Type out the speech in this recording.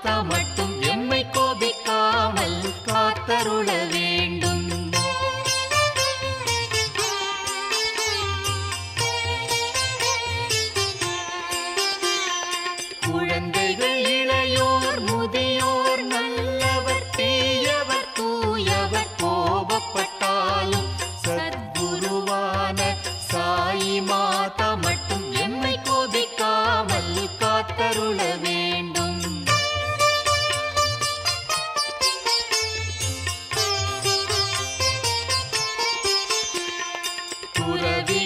மாதா மட்டும் எம்மை கோபிக்காமல் காத்தருள வேண்டும். குழந்தைகள் இளையோர் முதியோர் நல்லவர் தீயவர் தூயவர் கோபப்பட்டாலும் சத்குருவான சாயி மாதா மட்டும் எம்மை கோபிக்காமல் காத்தருள வேண்டும் துறவிகள்